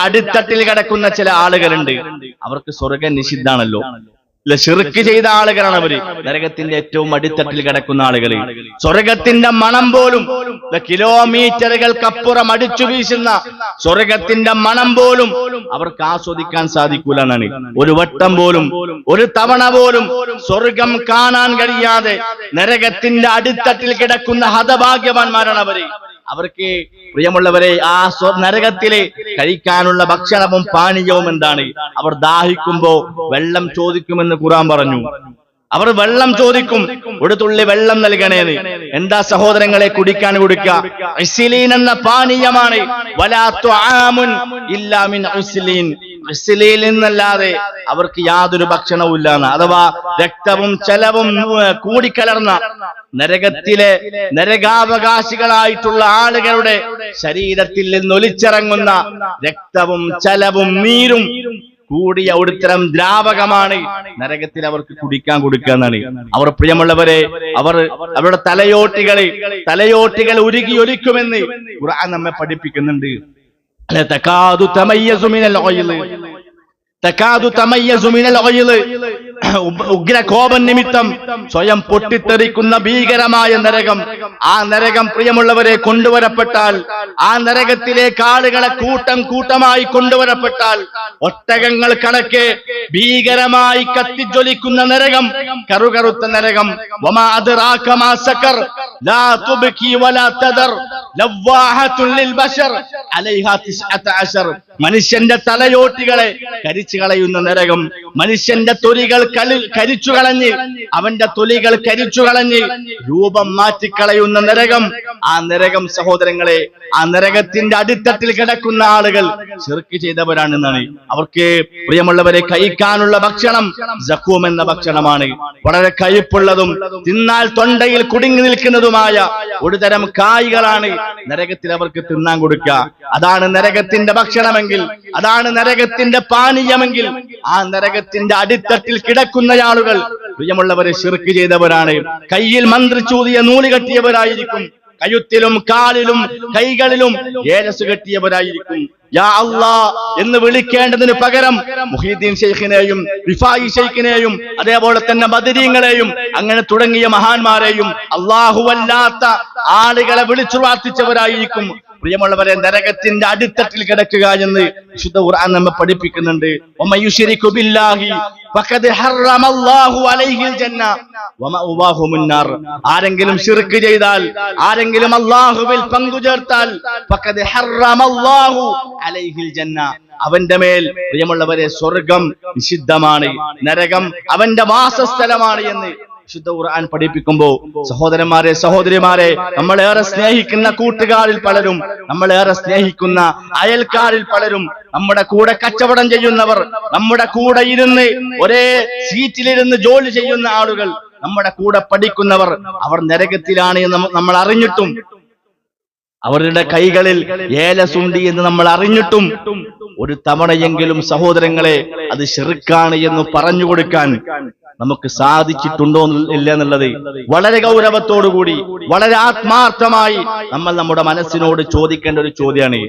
അടിത്തട്ടിൽ കിടക്കുന്ന ചില ആളുകളുണ്ട്. അവർക്ക് സ്വർഗം നിഷിദ്ധാണല്ലോ ശിർക്ക് ചെയ്ത ആളുകളാണ് അവർ. നരകത്തിന്റെ ഏറ്റവും അടിത്തട്ടിൽ കിടക്കുന്ന ആളുകൾ സ്വർഗത്തിന്റെ മണം പോലും കിലോമീറ്ററുകൾക്കപ്പുറം അടിച്ചു വീശുന്ന സ്വർഗത്തിന്റെ മണം പോലും അവർക്ക് ആസ്വദിക്കാൻ സാധിക്കൂല എന്നാണ് ഒരു വട്ടം പോലും ഒരു തവണ പോലും സ്വർഗം കാണാൻ കഴിയാതെ നരകത്തിന്റെ അടിത്തട്ടിൽ കിടക്കുന്ന ഹതഭാഗ്യവാന്മാരാണ് അവർ. അവർക്ക് പ്രിയമുള്ളവരെ ആ നരകത്തിലെ കഴിക്കാനുള്ള ഭക്ഷണവും പാനീയവും എന്താണ്? അവർ ദാഹിക്കുമ്പോ വെള്ളം ചോദിക്കുമെന്ന് ഖുറാൻ പറഞ്ഞു. അവർ വെള്ളം ചോദിക്കും ഒരു തുള്ളി വെള്ളം നൽകണേന്ന്. എന്താ സഹോദരങ്ങളെ കുടിക്കാൻ കൊടുക്കുക എന്ന പാനീയമാണ്. നിന്നല്ലാതെ അവർക്ക് യാതൊരു ഭക്ഷണവും ഇല്ലാന്ന് അഥവാ രക്തവും ചെലവും കൂടിക്കലർന്ന നരകത്തിലെ നരകാവകാശികളായിട്ടുള്ള ആളുകളുടെ ശരീരത്തിൽ നിന്നൊലിച്ചിറങ്ങുന്ന രക്തവും ചലവും നീരും കൂടിയ ഒരുത്തരം ദ്രാവകമാണ്. നരകത്തിൽ അവർക്ക് കുടിക്കാൻ കൊടുക്കുക എന്നാണ്. അവർ പ്രിയമുള്ളവരെ അവർ അവരുടെ തലയോട്ടികളെ തലയോട്ടികൾ ഉരുകി ഒലിക്കുമെന്ന് ഖുർആൻ നമ്മെ പഠിപ്പിക്കുന്നുണ്ട്. തക്കാതു തക്കാതു തമയ്യസു മിനൽ ഓയിൽ ഉഗ്ര കോപം നിമിത്തം സ്വയം പൊട്ടിത്തെറിക്കുന്ന ഭീകരമായ നരകം. ആ നരകം പ്രിയമുള്ളവരെ കൊണ്ടുവരപ്പെട്ടാൽ ആ നരകത്തിലേക്ക് ആളുകളെ കൂട്ടം കൂട്ടമായി കൊണ്ടുവരപ്പെട്ടാൽ ഒട്ടകങ്ങൾ കണക്കെ ഭീകരമായി കത്തിജ്വലിക്കുന്ന നരകം കറുകറുത്ത നരകം. സക്കർ. ലാ തുബ്കി വലാ തദർ. ലവ്വാഹത്തുൽ ബശർ. മനുഷ്യന്റെ തലയോട്ടികളെ കരിച്ചു കളയുന്ന നരകം. മനുഷ്യന്റെ തൊലികൾ കരിച്ചു കളഞ്ഞ് അവന്റെ തൊലികൾ കരിച്ചു കളഞ്ഞ് രൂപം മാറ്റിക്കളയുന്ന നരകം. ആ നരകം സഹോദരങ്ങളെ ആ നരകത്തിന്റെ അടിത്തട്ടിൽ കിടക്കുന്ന ആളുകൾ ചെറുക്ക് ചെയ്തവരാണെന്നാണ്. അവർക്ക് പ്രിയമുള്ളവരെ കഴിക്കാനുള്ള ഭക്ഷണം ജഖൂം എന്ന ഭക്ഷണമാണ്. വളരെ കയ്പുള്ളതും തിന്നാൽ തൊണ്ടയിൽ കുടുങ്ങി നിൽക്കുന്നതുമായ ഒരുതരം കായ്കളാണ് നരകത്തിൽ അവർക്ക് തിന്നാൻ കൊടുക്കുക. അതാണ് നരകത്തിന്റെ ഭക്ഷണമെങ്കിൽ അതാണ് നരകത്തിന്റെ പാനീയമെങ്കിൽ ആ നരകത്തിന്റെ അടിത്തട്ടിൽ കിടക്കുന്ന ആളുകൾ പ്രിയമുള്ളവരെ ശിർക്ക് ചെയ്തവരാണ്. കയ്യിൽ മന്ത്രിച്ചൂതിയ നൂൽ കെട്ടിയവരായിരിക്കും. കഴുത്തിലും കാലിലും കൈകളിലും ഏലസ് കെട്ടിയവരായിരിക്കും. യാ അള്ളാ എന്ന് വിളിക്കേണ്ടതിന് പകരം മുഹീദ്ദീൻ ഷെയ്ഖിനെയും റിഫായി ഷെയ്ഖിനെയും അതേപോലെ തന്നെ ബദരീങ്ങളെയും അങ്ങനെ തുടങ്ങിയ മഹാന്മാരെയും അള്ളാഹുവല്ലാത്ത ആളുകളെ വിളിച്ചു പ്രാർത്ഥിച്ചവരായിരിക്കും. പ്രിയമുള്ളവരെ നരകത്തിന്റെ അടിത്തട്ടിൽ കിടക്കുക എന്ന് വിശുദ്ധ ഖുർആൻ നമ്മെ പഠിപ്പിക്കുന്നുണ്ട്. ആരെങ്കിലും ശിർക്ക് ചെയ്താൽ ആരെങ്കിലും അല്ലാഹുവിൽ പങ്കു ചേർത്താൽ ഫഖദ് ഹറമല്ലാഹു അലൈഹിൽ ജന്ന. അവന്റെ മേൽ പ്രിയമുള്ളവരെ സ്വർഗം നിഷിദ്ധമാണ് നരകം അവന്റെ വാസസ്ഥലമാണ് എന്ന് വിശുദ്ധ ഖുർആൻ പഠിപ്പിക്കുമ്പോ സഹോദരന്മാരെ സഹോദരിമാരെ നമ്മളേറെ സ്നേഹിക്കുന്ന കൂട്ടുകാരിൽ പലരും നമ്മളേറെ സ്നേഹിക്കുന്ന അയൽക്കാരിൽ പലരും നമ്മുടെ കൂടെ കച്ചവടം ചെയ്യുന്നവർ നമ്മുടെ കൂടെ ഇരുന്ന് ഒരേ സീറ്റിലിരുന്ന് ജോലി ചെയ്യുന്ന ആളുകൾ നമ്മുടെ കൂടെ പഠിക്കുന്നവർ അവർ നരകത്തിലാണ് എന്ന് നമ്മൾ അറിഞ്ഞിട്ടും. അവരുടെ കൈകളിൽ ഏലസുണ്ടി എന്ന് നമ്മൾ അറിഞ്ഞിട്ടും. ഒരു തവണയെങ്കിലും സഹോദരങ്ങളെ അത് ഷെറുക്കാണ് എന്ന് പറഞ്ഞു കൊടുക്കാൻ നമുക്ക് സാധിച്ചിട്ടുണ്ടോ ഇല്ല എന്നുള്ളത് വളരെ ഗൗരവത്തോടുകൂടി വളരെ ആത്മാർത്ഥമായി നമ്മൾ നമ്മുടെ മനസ്സിനോട് ചോദിക്കേണ്ട ഒരു ചോദ്യമാണ്